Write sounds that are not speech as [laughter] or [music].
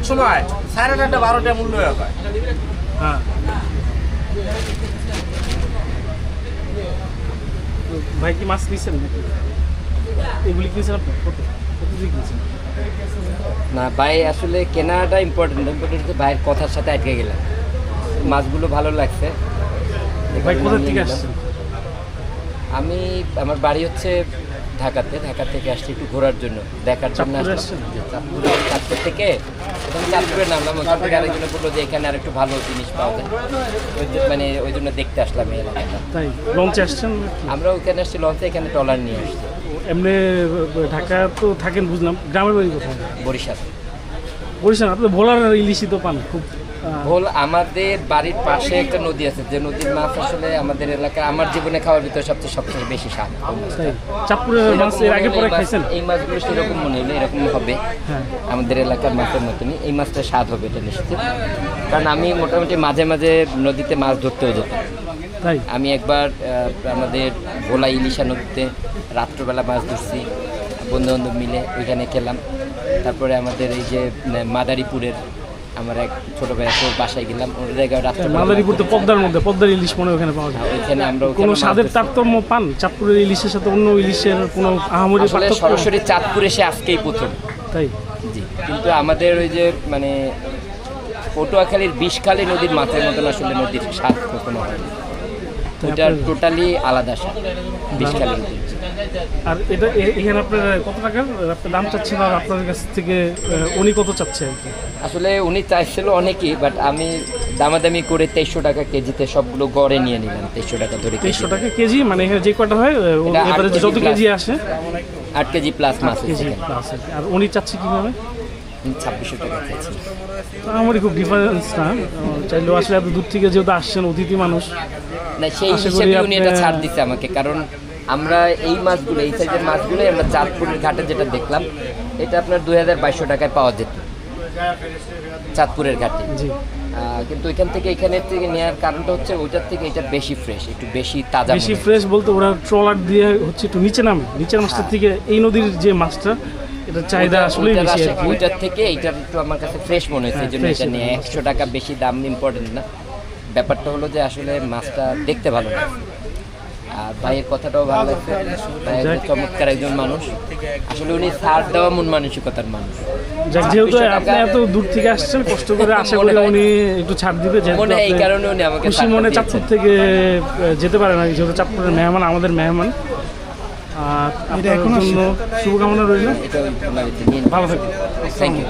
এক সময় সাড়ে নয়টা বারোটা মূল্য হয় হ্যাঁ। ভাই কি মাছ নিয়েছেন নাকি? এগুলি কিনেছেন আপনি? কত না ভাই আসলে কেনাটা ইম্পর্টেন্ট ইম্পর্টেন্ট হচ্ছে ভাইয়ের কথার সাথে আটকে গেলাম। মাছগুলো ভালো লাগছে। ভাই কোথা নিয়ে থেকে আসছেন? আমি আমার বাড়ি হচ্ছে ঢাকাতে ঢাকা থেকে আসছি একটু ঘোরার জন্য দেখার জন্য চাঁদপুরে থেকে প্রথমে চাঁদপুরে নামলাম ওখান থেকে আরেকজনে বলল যে এখানে আর একটু ভালো জিনিস পাওয়া যায়। ওই মানে ওই জন্য দেখতে আসলাম এই এলাকাটা। লঞ্চে আসছেন আমরা ওখানে আসছি লঞ্চে এখানে টলার নিয়ে আসছি। এমনি ঢাকা তো থাকেন বুঝলাম গ্রামের বাড়ি কোথায়? বরিশাল। বলছেন আপনি ভোলার ইলিশি তো পান খুব। ভোল আমাদের বাড়ির পাশে একটা নদী আছে। যে নদীর মাছ আসলে আমাদের এলাকায় আমার জীবনে খাওয়ার ভিতরে সবচেয়ে সবচেয়ে বেশি স্বাদ। এই মাছগুলো সেরকম মনে হলো এরকম হবে। হ্যাঁ। আমাদের এলাকার মাছের মতনই এই মাছটা স্বাদ হবে এটা নিশ্চিত। কারণ আমি মোটামুটি মাঝে মাঝে নদীতে মাছ ধরতেও যেতাম। আমি একবার আমাদের ভোলা ইলিশা নদীতে রাত্রবেলা মাছ ধরছি বন্ধু বান্ধব মিলে ওইখানে খেলাম। তারপরে আমাদের এই যে মাদারীপুরের আমার এক ছোট ভাই বাসায় গেলাম। ওর জায়গায় রাস্তা মাদারীপুর তো পদ্মার মধ্যে পদ্মার ইলিশ মনে ওখানে পাওয়া যায়। ওইখানে আমরা কোনো স্বাদের তারতম্য পান? চাঁদপুরের ইলিশের সাথে অন্য ইলিশের কোনো আহামরি আসলে পার্থক্য? সরাসরি চাঁদপুরে সে আজকেই প্রথম। তাই? জি কিন্তু আমাদের ওই যে মানে পটুয়াখালীর বিষখালী নদীর মাথার মতন আসলে নদীর স্বাদ কখনো হয় আপনার- টোটালি আলাদা আর এটা এখানে আপনার কত টাকার আপনার দাম চাচ্ছেন আর আপনার কাছ থেকে উনি কত চাচ্ছে আসলে উনি চাইছিল অনেকই বাট আমি দামাদামি করে তেইশশো টাকা কেজিতে সবগুলো গড়ে নিয়ে নিলাম তেইশশো টাকা ধরে। তেইশশো টাকা কেজি মানে এখানে যে কটা হয় যত কেজি আসে আট কেজি প্লাস মাছ। আর উনি চাচ্ছে কীভাবে? ছাব্বিশশো টাকা চাইছি আমারই খুব ডিফারেন্স না। চাইলেও আসলে এত দূর থেকে যেহেতু আসছেন অতিথি মানুষ না সেই হিসেবে উনি এটা ছাড় দিচ্ছে আমাকে কারণ আমরা এই মাছগুলো এই সাইজের মাছগুলো আমরা চাঁদপুরের ঘাটে যেটা দেখলাম এটা আপনার দুই হাজার বাইশশো টাকায় পাওয়া যেত। চাঁদপুরের ঘাটে। কিন্তু এখান থেকে এখানে থেকে নেওয়ার কারণটা হচ্ছে ওইটার থেকে এটা বেশি ফ্রেশ একটু বেশি তাজা বেশি ফ্রেশ বলতে ওরা ট্রলার দিয়ে হচ্ছে একটু নিচে নামে নিচের মাছটার থেকে এই নদীর যে মাছটা এটা চাহিদা আসলেই বেশি আর ওইটার থেকে একটু আমার কাছে ফ্রেশ মনে এই হ্যাঁ, জন্য এটা নিয়ে একশো টাকা বেশি দাম ইম্পর্টেন্ট না। ব্যাপারটা হলো যে আসলে মাছটা দেখতে ভালো লাগে আর ভাইয়ের কথাটাও ভালো লাগছে ভাই চমৎকার একজন মানুষ। আসলে উনি সার দেওয়া মন মানসিকতার মানুষ। যাক যেহেতু আপনি এত দূর থেকে আসছেন কষ্ট [laughs] করে আশা করি উনি একটু ছাড় দিবে মনে এই কারণে উনি আমাকে খুশি মনে। চাঁদপুর থেকে যেতে পারে না যেহেতু চাঁদপুরের মেহমান আমাদের মেহমান। আর আপনার জন্য শুভকামনা রইল। ভালো থাকবেন। Thank you